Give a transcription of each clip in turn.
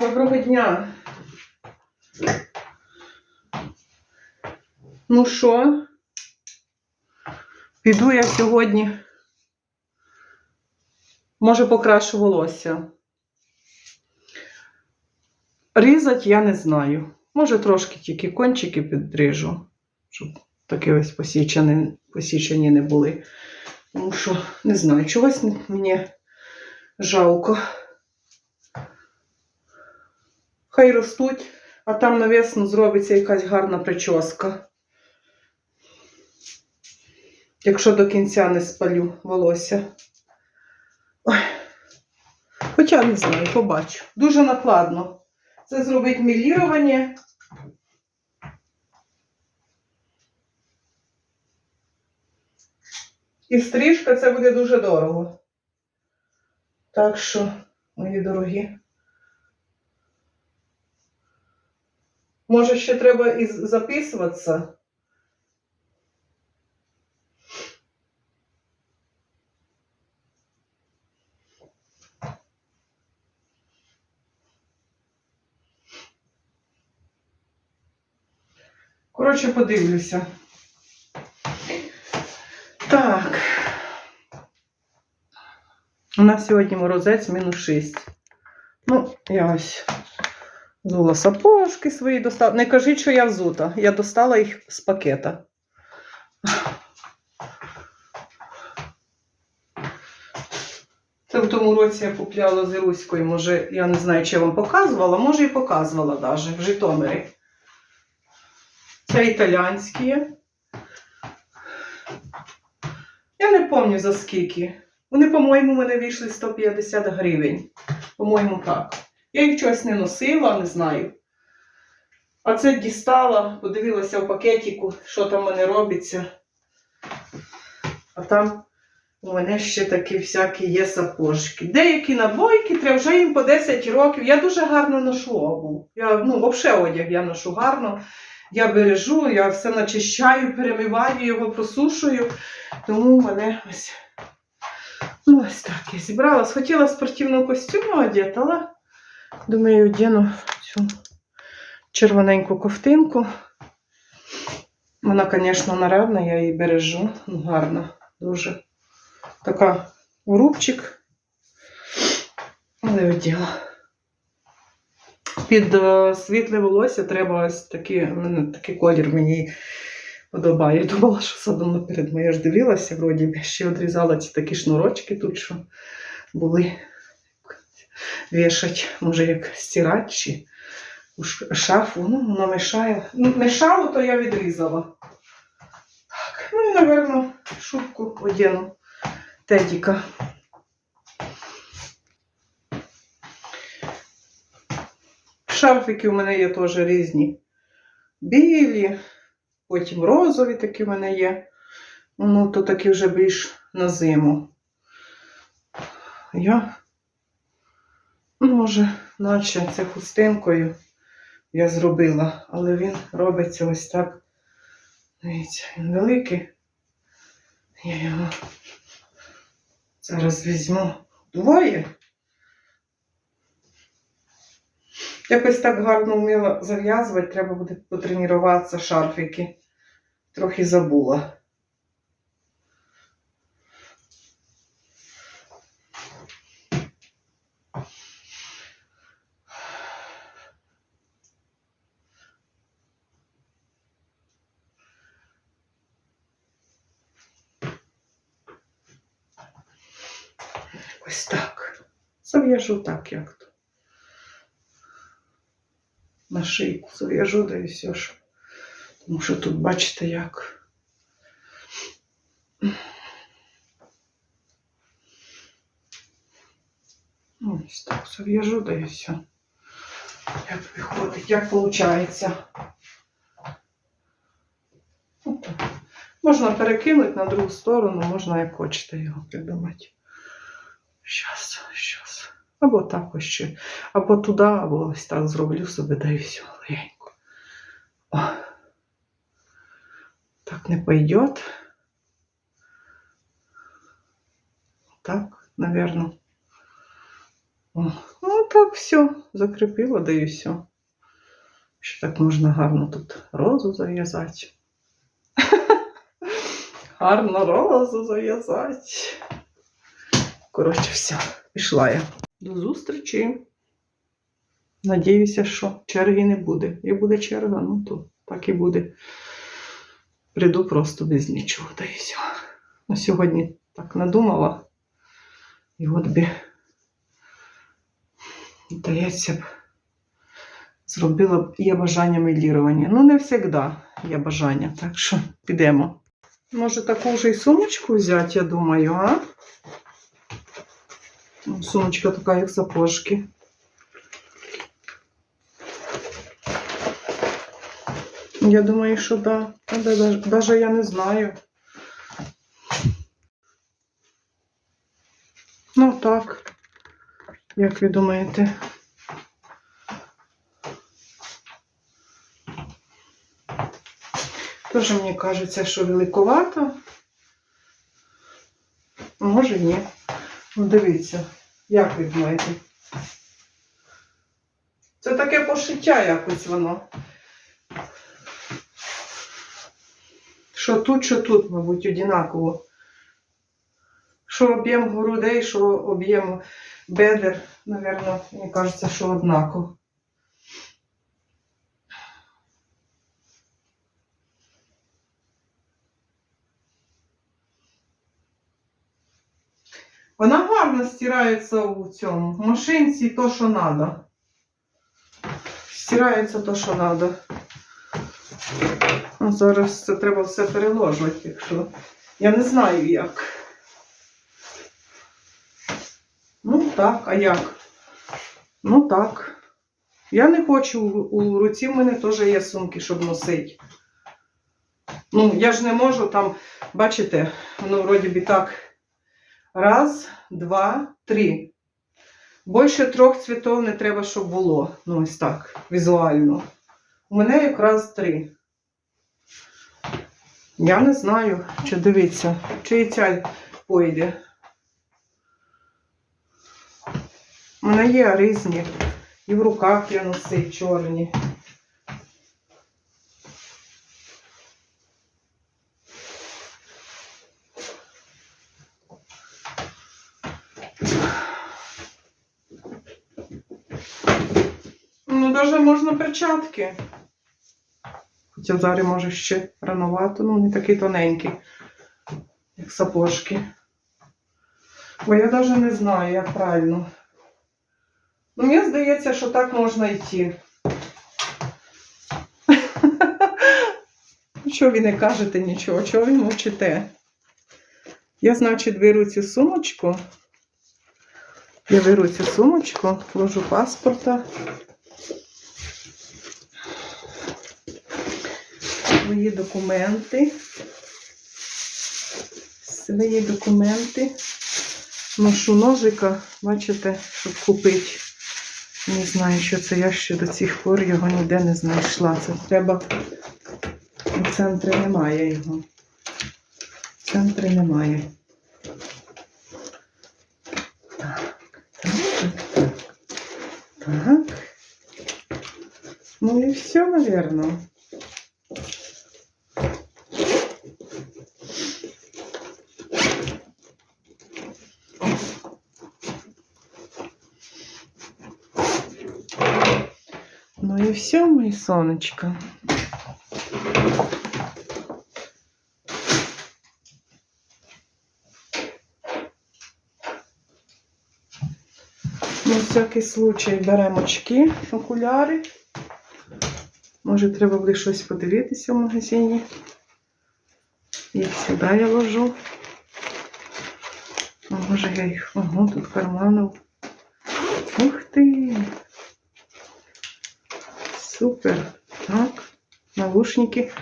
Доброго дня. Ну що? Піду я сьогодні. Може, покрашу волосся. Різати я не знаю. Може, трошки тільки кончики підрижу, щоб такі ось посічені, посічені не були. Тому що не знаю, чогось мені жалко. Хай ростуть, а там на весну зробиться якась гарна прическа. Якщо до кінця не спалю волосся. Ой. Хоча не знаю, побачу. Дуже накладно. Це зробить мілірування. І стрижка це буде дуже дорого. Так що, мої дорогі. Може, ще треба і записуватися? Коротше, подивлюся. Так. У нас сьогодні морозець мінус 6. Ну, я ось взула сапожки свої достала. Не кажіть, що я взута. Я достала їх з пакета. Це в тому році я купляла з Іруською. Може, я не знаю, чи я вам показувала, може і показувала навіть в Житомирі. Це італійські. Я не пам'ятаю за скільки. Вони, по-моєму, мене вийшли 150 гривень. По-моєму, так. Я їх чогось не носила, не знаю. А це дістала, подивилася в пакетику, що там в мене робиться. А там у мене ще такі всякі є сапожки. Деякі набойки, треба вже їм по 10 років. Я дуже гарно ношу обув. Я, ну, взагалі одяг я ношу гарно. Я бережу, я все начищаю, перемиваю його, просушую. Тому в мене ось. Ну, ось так я зібралась. Хотіла спортивного костюму одягти, але думаю, одягну цю червоненьку ковтинку. Вона, звісно, нарядна, я її бережу. Ну, гарна, дуже. Така рубчик. Але одягла. Під е, світле волосся треба ось такий, такий колір мені подобає. Я думала, що садом наперед моя ж дивилася, вроді ще відрізала ці такі шнурочки тут, що були вішать, може, як стирати чи у шафу. Ну, воно мешає. Ну, мешало, то я відрізала. Так, ну і, напевно, шубку одягну Тедіка. Шарфики у мене є теж різні. Білі, потім розові такі в мене є. Ну, то такі вже більш на зиму. Я, може, наче це хустинкою я зробила, але він робиться ось так. Дивіться, він великий. Я його зараз візьму двоє. Якось так гарно вміла зав'язувати, треба буде потренуватися шарфики. Трохи забула. Ось так. Зав'яжу так, як то. На шийку зав'яжу, да і все ж. Тому що тут бачите як. Ну, Ось так зав'яжу, да і все. Як виходить, як виходить. Можна перекинути на другу сторону, можна як хочете його придумати. Щас, щас. Або так ось ще. Або туди, або ось так зроблю собі, да і все легенько. Так не пойдет. Так, наверное. Ну так, все, закріпила, да і все. Ще так можна гарно тут розу зав'язати. Гарно розу зав'язати. Коротше, все, пішла я. До зустрічі. Надіюся, що черги не буде. Як буде черга, ну то так і буде. Прийду просто без нічого, та і все. Ну, сьогодні так надумала. І от би, здається б, зробила б є бажання мейлірування. Ну, не завжди є бажання, так що підемо. Може, таку вже й сумочку взяти, я думаю, а? Сумочка така, як сапожки. Я думаю, що да. Даже я не знаю. Ну так. Як ви думаєте? Тоже мені кажеться, що великовато. Може ні. Ну, дивіться, як ви думаєте? Це таке пошиття якось воно. Що тут, що тут, мабуть, однаково. Що об'єм грудей, що об'єм бедер, напевно, мені кажеться, що однаково. Вона гарно стирається у цьому. В машинці то, що треба. Стирається то, що треба. А зараз це треба все переложувати, якщо. Я не знаю як. Ну так, а як? Ну так. Я не хочу. У, руці в мене теж є сумки, щоб носити. Ну, я ж не можу там, бачите, воно вроді би так. Раз, два, три. Більше трьох цвітів не треба, щоб було. Ну, ось так, візуально. У мене якраз три. Я не знаю, чи дивіться, чи і пойде. У мене є різні. І в руках я носи чорні. Можна перчатки. Хоча зараз може ще рановато, ну не такі тоненькі, як сапожки. Бо я навіть не знаю, як правильно. Ну, мені здається, що так можна йти. Чого ви не кажете нічого? Чого ви мовчите? Я, значить, беру цю сумочку. Я беру цю сумочку, вложу паспорта. Свої документи. Свої документи. Ношу ножика, бачите, щоб купити. Не знаю, що це я ще до цих пор його ніде не знайшла. Це треба. У центрі немає його. В центрі немає. Так, так, так. Ну і все, наверное. Ну и все, мои сонечка. На всякий случай беремо очки, окуляри. Може, треба буде щось подивитися в магазині. Їх сюди я ложу. Може я їх. Ого, тут карманов. Ух ти! Супер. Так. Навушники.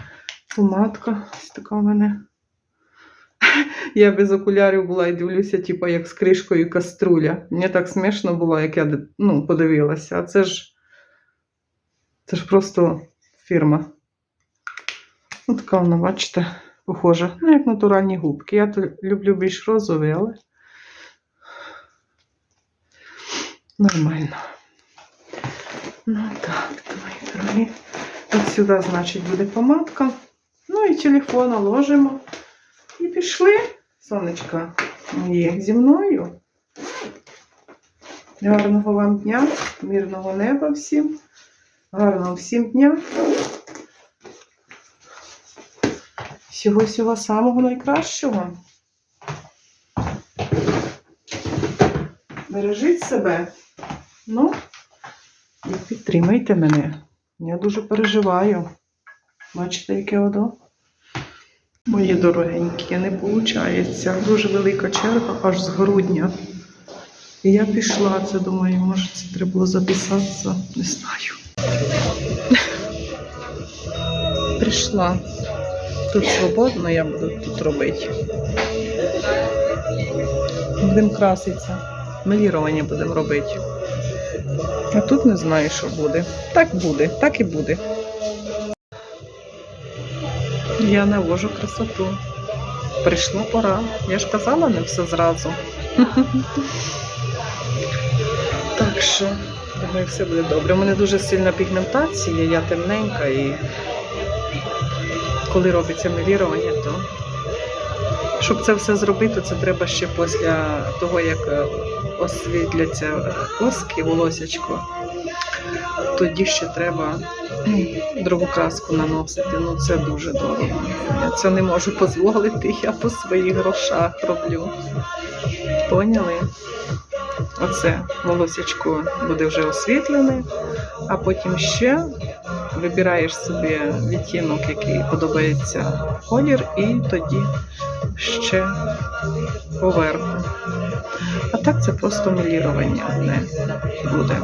Помадка. Ось така в мене. Я без окулярів була і дивлюся, типу, як з кришкою каструля. Мені так смішно було, як я ну, подивилася. А це ж. Це ж просто фірма. Ну, така вона, бачите, похожа. Ну, як натуральні губки. Я то люблю більш розові, але. Нормально. Ну так, мої дорогі. От сюди, значить, буде помадка. Ну і телефон ложимо. І пішли, сонечка мої, зі мною. Гарного вам дня, мирного неба всім. Гарного всім дня. Всього всього самого найкращого. Бережіть себе. Ну, і підтримайте мене. Я дуже переживаю. Бачите, яке одо? Мої дорогенькі, не виходить. Дуже велика черга аж з грудня. І я пішла, це думаю, може це треба було записатися, не знаю. Прийшла. Тут свободно, я буду тут робити. Будемо краситися. Мелірування будемо робити. А тут не знаю, що буде. Так буде, так і буде. Я навожу красоту. Прийшла пора. Я ж казала, не все зразу. Так що, думаю, все буде добре. У мене дуже сильна пігментація, я темненька і коли робиться мелірування, то щоб це все зробити, це треба ще після того, як е, освітляться коски, волосячко, тоді ще треба другу краску наносити. Ну це дуже дорого. Я це не можу дозволити, я по своїх грошах роблю. Поняли? Оце волосячко буде вже освітлене, а потім ще вибираєш собі відтінок, який подобається колір, і тоді ще поверху. А так це просто мелірування одне буде.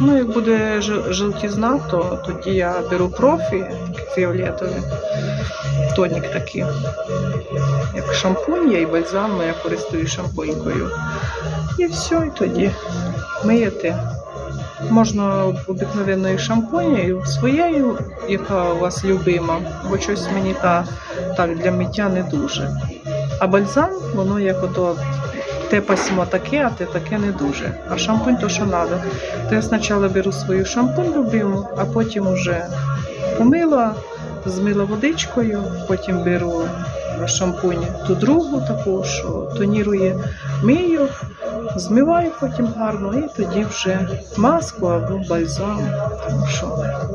Ну, як буде жовтізна, то тоді я беру профі фіолетові, тонік такий. Як шампунь є і бальзам, ну, я користуюсь шампунькою. І все, і тоді миєте. Можна обикновенною шампунею, своєю, яка у вас любима, бо щось мені та так для миття не дуже. А бальзам, воно як ото те пасмо таке, а те таке не дуже. А шампунь то що треба. То я спочатку беру свою шампунь любиму, а потім уже помила, змила водичкою, потім беру шампунь ту другу таку, що тонірує, мию, змиваю потім гарно і тоді вже маску або бальзам, тому що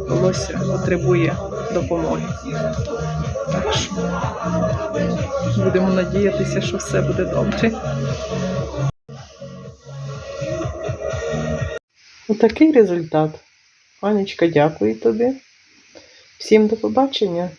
волосся потребує допомоги. Так що будемо надіятися, що все буде добре. Отакий результат. Анечка, дякую тобі. Всім до побачення.